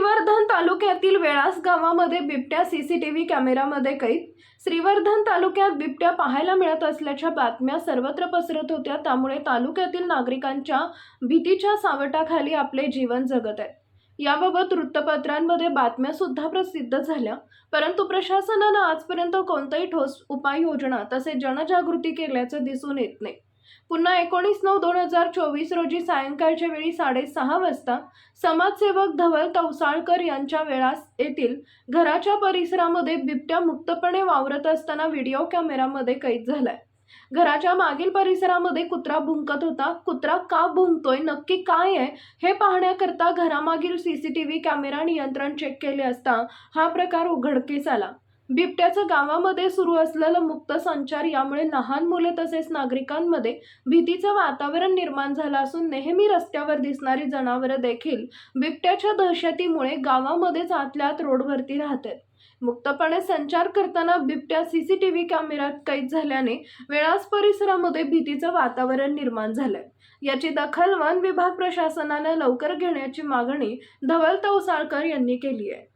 श्रीवर्धन तालुक्यातील वेळास गावामध्ये बिबट्या सीसीटीव्ही कॅमेऱ्यामध्ये कैद. श्रीवर्धन तालुक्यात बिबट्या पाहायला मिळत असल्याच्या बातम्या सर्वत्र पसरत होत्या. त्यामुळे तालुक्यातील नागरिकांच्या भीतीच्या सावटाखाली आपले जीवन जगत आहे याबाबत वृत्तपत्रांमध्ये बातम्या सुद्धा प्रसिद्ध झाल्या. परंतु प्रशासनानं आजपर्यंत कोणताही ठोस उपाययोजना तसेच जनजागृती केल्याचं दिसून येत नाही. पुन्हा एकोणीस नऊ दोन हजार चोवीस रोजी सायंकाळच्या वेळी साडेसहा वाजता समाजसेवक धवल तवसाळकर यांच्या वेळास येथील घराच्या परिसरामध्ये बिबट्या मुक्तपणे वावरत असताना व्हिडिओ कॅमेरामध्ये कैद झालाय. घराच्या मागील परिसरामध्ये कुत्रा भुंकत होता. कुत्रा का भुंकतोय? नक्की काय आहे? हे पाहण्याकरता घरामागील सीसीटीव्ही कॅमेरा नियंत्रण चेक केले असता हा प्रकार उघडकीस आला. बिबट्याचं गावामध्ये सुरू असलेलं मुक्त संचार यामुळे लहान मुले तसेच नागरिकांमध्ये भीतीचं वातावरण निर्माण झालं असून नेहमी रस्त्यावर दिसणारी जनावरं देखील बिबट्याच्या दहशतीमुळे गावामध्येच आतल्यात रोडवरती राहतात. मुक्तपणे संचार करताना बिबट्या सी सी टी व्ही कॅमेऱ्यात कैद झाल्याने वेळास परिसरामध्ये भीतीचं वातावरण निर्माण झालंय. याची दखल वन विभाग प्रशासनानं लवकर घेण्याची मागणी धवल तवसाळकर यांनी केली आहे.